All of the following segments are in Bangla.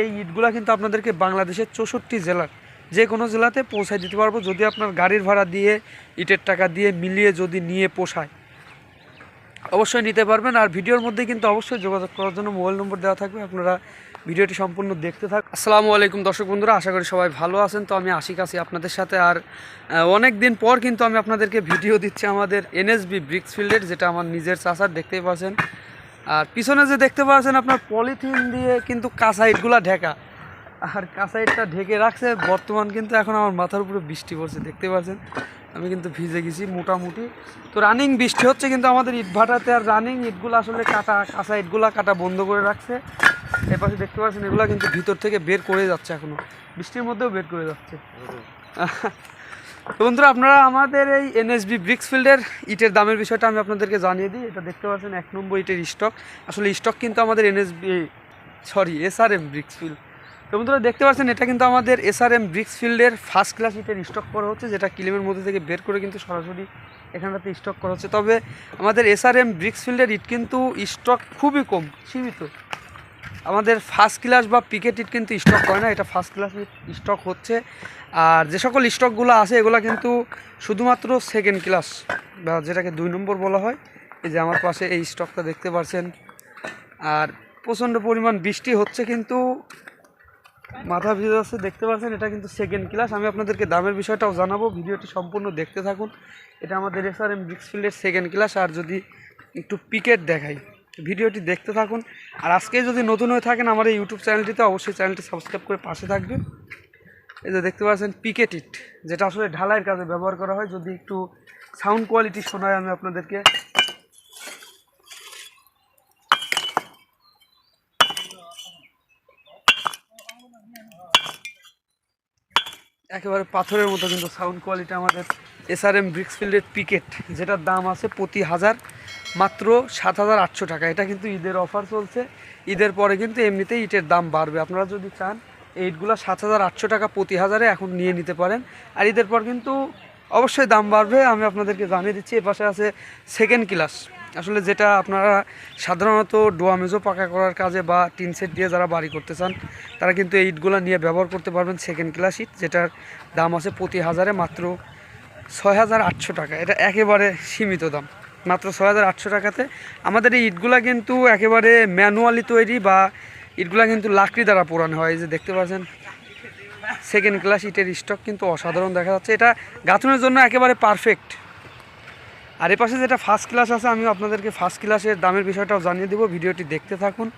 এই ইটগুলা কিন্তু আপনাদেরকে বাংলাদেশের চৌষট্টি জেলার যে কোনো জেলাতে পৌঁছায় দিতে পারব যদি আপনার গাড়ির ভাড়া দিয়ে, ইটের টাকা দিয়ে মিলিয়ে যদি নিয়ে পোষায়। অবশ্যই নিতে পারবেন আর ভিডিওর মধ্যে কিন্তু অবশ্যই যোগাযোগ করার জন্য মোবাইল নম্বর দেওয়া থাকবে। আপনারা ভিডিওটি সম্পূর্ণ দেখতে থাক আসসালামু আলাইকুম দর্শক বন্ধুরা, আশা করি সবাই ভালো আছেন। তো আমি আশিক আছি আপনাদের সাথে আর অনেক দিন পর কিন্তু আমি আপনাদেরকে ভিডিও দিচ্ছি আমাদের এনএসবি ব্রিক্স ফিল্ডের যেটা আমার নিজের চাষার দেখতেই পাচ্ছেন। আর পিছনে যে দেখতে পাচ্ছেন আপনার পলিথিন দিয়ে কিন্তু কাঁচা ইটগুলা ঢেকা। আর কাঁচা ইটটা ঢেকে রাখছে, বর্তমান কিন্তু এখন আমার মাথার উপরে বৃষ্টি পড়ছে, দেখতে পাচ্ছেন? আমি কিন্তু ভিজে গেছি মোটামুটি। তো রানিং বৃষ্টি হচ্ছে কিন্তু আমাদের ইট ভাটাতে, আর রানিং ইটগুলো আসলে কাটা কাঁচা ইটগুলা কাটা বন্ধ করে রাখছে। এর পাশে দেখতে পাচ্ছেন, এগুলো কিন্তু ভিতর থেকে বের করে যাচ্ছে এখনও বৃষ্টির মধ্যেও বের করে যাচ্ছে। তো বন্ধুরা, আপনারা আমাদের এই এনএসবি ব্রিক্স ফিল্ডের ইটের দামের বিষয়টা আমি আপনাদেরকে জানিয়ে দিই। এটা দেখতে পাচ্ছেন, এক নম্বর ইটের স্টক আসলে স্টক কিন্তু আমাদের NSB sorry SRM bricks field তো বন্ধুরা, দেখতে পাচ্ছেন, এটা কিন্তু আমাদের এসআরএম ব্রিক্স ফিল্ডের ফার্স্ট ক্লাস ইটের স্টক করা হচ্ছে, যেটা কিলিমের মধ্যে থেকে বের করে কিন্তু সরাসরি এখানটাতে স্টক করা হচ্ছে। তবে আমাদের এসআরএম ব্রিক্স ফিল্ডের ইট কিন্তু স্টক খুবই কম, সীমিত। আমাদের ফার্স্ট ক্লাস বা পিকেট ইট কিন্তু স্টক হয় না, এটা ফার্স্ট ক্লাস স্টক হচ্ছে। আর যে সকল স্টকগুলো আছে, এগুলো কিন্তু শুধুমাত্র সেকেন্ড ক্লাস বা যেটাকে দুই নম্বর বলা হয়, এই যে আমার পাশে এই স্টকটা দেখতে পাচ্ছেন আর প্রচণ্ড পরিমাণ বৃষ্টি হচ্ছে কিন্তু মাথা ভিজে যাচ্ছে, দেখতে পাচ্ছেন এটা কিন্তু সেকেন্ড ক্লাস আমি আপনাদেরকে দামের বিষয়টাও জানাব, ভিডিওটি সম্পূর্ণ দেখতে থাকুন। এটা আমাদের এসআর এম ব্রিক্সফিল্ডের সেকেন্ড ক্লাস আর যদি একটু পিকেট দেখাই। ভিডিওটি দেখতে থাকুন। আর আজকে যদি নতুন হয়ে থাকেন আমার এই ইউটিউব চ্যানেলটিতে, অবশ্যই চ্যানেলটি সাবস্ক্রাইব করে পাশে থাকবেন। এই যে দেখতে পাচ্ছেন পিকেট ইট যেটা আসলে ঢালাইয়ের কাজে ব্যবহার করা হয়। যদি একটু সাউন্ড কোয়ালিটি শোনায় আমি আপনাদেরকে। একেবারে পাথরের মতো কিন্তু সাউন্ড কোয়ালিটি আমাদের এসআরএম ব্রিক্সফিল্ডের পিকেট যেটার দাম আছে প্রতি হাজার মাত্র সাত হাজার আটশো টাকা। এটা কিন্তু ঈদের অফার চলছে। ঈদের পরে কিন্তু এমনিতেই ইটের দাম বাড়বে। আপনারা যদি চান ইটগুলো সাত হাজার আটশো টাকা প্রতি হাজারে এখন নিয়ে নিতে পারেন। আর ঈদের পর কিন্তু অবশ্যই দাম বাড়বে। আমি আপনাদেরকে জানিয়ে দিচ্ছি এ পাশে আছে সেকেন্ড ক্লাস আসলে যেটা আপনারা সাধারণত ডোয়া মেজো পাকা করার কাজে বা টিন সেট দিয়ে যারা বাড়ি করতে চান, তারা কিন্তু এই ইটগুলো নিয়ে ব্যবহার করতে পারবেন সেকেন্ড ক্লাস ইট, যেটার দাম আছে প্রতি হাজারে মাত্র ছয় হাজার আটশো টাকা। এটা একেবারে সীমিত দাম। মাত্র ছয় হাজার আটশো টাকাতে। আমাদের এই ইটগুলা কিন্তু একেবারে ম্যানুয়ালি তৈরি বা ইটগুলা কিন্তু লাকড়ি দ্বারা পোড়ানো হয়। যে দেখতে পাচ্ছেন সেকেন্ড ক্লাস ইটের স্টক কিন্তু অসাধারণ দেখা যাচ্ছে। এটা গাঁথনের জন্য একেবারে পারফেক্ট আর এ পাশে যেটা ফার্স্ট ক্লাস আছে আমি আপনাদেরকে ফার্স্ট ক্লাসের দামের বিষয়টাও জানিয়ে দেবো। ভিডিওটি দেখতে থাকুন।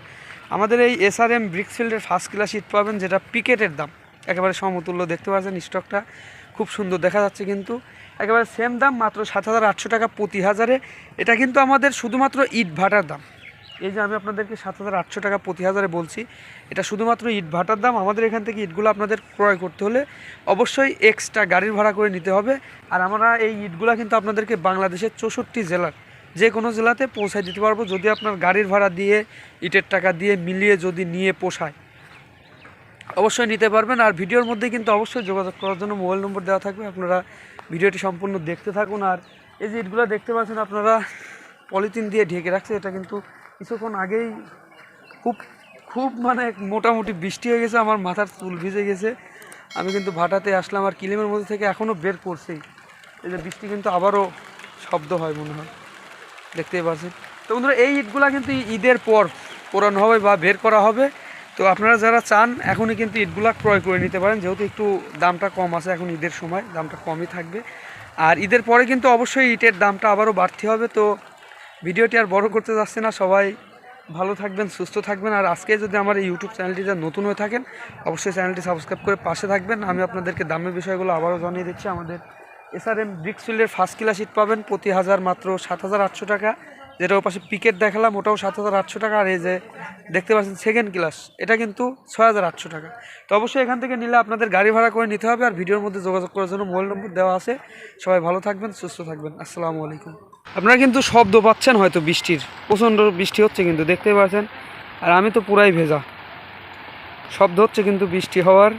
আমাদের এই এসআরএম ব্রিক্সফিল্ডের ফার্স্ট ক্লাস ইট পাবেন, যেটা পিকেটের দাম। একেবারে সমতুল্য, দেখতে পাচ্ছেন স্টকটা খুব সুন্দর দেখা যাচ্ছে কিন্তু। একেবারে সেম দাম, মাত্র সাত হাজার আটশো টাকা প্রতি হাজারে। এটা কিন্তু আমাদের শুধুমাত্র ইট ভাটার দাম। এই যে আমি আপনাদেরকে সাত হাজার আটশো টাকা প্রতি হাজারে বলছি, এটা শুধুমাত্র ইট ভাটার দাম। আমাদের এখান থেকে ইটগুলো আপনাদের ক্রয় করতে হলে অবশ্যই এক্সট্রা গাড়ির ভাড়া করে নিতে হবে। আর আমরা এই ইটগুলো কিন্তু আপনাদেরকে বাংলাদেশের চৌষট্টি জেলার যে কোনো জেলাতে পৌঁছায় দিতে পারব। যদি আপনার গাড়ির ভাড়া দিয়ে, ইটের টাকা দিয়ে মিলিয়ে যদি নিয়ে পোষায়। অবশ্যই নিতে পারবেন। আর ভিডিওর মধ্যে কিন্তু অবশ্যই যোগাযোগ করার জন্য মোবাইল নম্বর দেওয়া থাকবে। আপনারা ভিডিওটি সম্পূর্ণ দেখতে থাকুন। আর এই যে ইটগুলো দেখতে পাচ্ছেন আপনারা, পলিথিন দিয়ে ঢেকে রাখছে। এটা কিন্তু কিছুক্ষণ আগেই খুব খুব মানে মোটামুটি বৃষ্টি হয়ে গেছে। আমার মাথার চুল ভিজে গেছে। আমি কিন্তু ভাটাতে আসলাম আর কিলিমের মধ্যে থেকে এখনও বের করছেই এই যে বৃষ্টি কিন্তু আবারও শব্দ হয় মনে হয়। দেখতেই পাচ্ছেন। তো বন্ধুরা, এই ইটগুলা কিন্তু ঈদের পর পোড়ানো হবে বা বের করা হবে। তো আপনারা যারা চান, এখনই কিন্তু ইটগুলা ক্রয় করে নিতে পারেন, যেহেতু একটু দামটা কম আছে, এখন ঈদের সময় দামটা কমই থাকবে। আর ঈদের পরে কিন্তু অবশ্যই ইটের দামটা আবারও বাড়তে হবে, তো ভিডিওটি আর বড় করতে যাচ্ছে না। সবাই ভালো থাকবেন, সুস্থ থাকবেন, আর আজকে যদি আমার এই ইউটিউব চ্যানেলটিতে নতুন হয়ে থাকেন, অবশ্যই চ্যানেলটি সাবস্ক্রাইব করে পাশে থাকবেন। আমি আপনাদেরকে দামের বিষয়গুলো আবারও জানিয়ে দিচ্ছি। আমাদের এসআরএম ব্রিক্সফিল্ডের ফার্স্ট ক্লাস ইট পাবেন, প্রতি হাজার মাত্র সাত হাজার আটশো টাকা। যেটা ওর পাশে পিকেট দেখালাম, ওটাও সাত হাজার আটশো টাকা। আর এই যে দেখতে পাচ্ছেন সেকেন্ড ক্লাস এটা কিন্তু ছয় হাজার আটশো টাকা। তো অবশ্যই এখান থেকে নিলে আপনাদের গাড়ি ভাড়া করে নিতে হবে, আর ভিডিওর মধ্যে যোগাযোগ করার জন্য মোবাইল নম্বর দেওয়া আছে। সবাই ভালো থাকবেন, সুস্থ থাকবেন। আসসালামু আলাইকুম। আপনারা কিন্তু শব্দ পাচ্ছেন হয়তো বৃষ্টির, প্রচণ্ড বৃষ্টি হচ্ছে কিন্তু দেখতে পাচ্ছেন। আর আমি তো পুরাই ভেজা। শব্দ হচ্ছে কিন্তু বৃষ্টি হওয়ার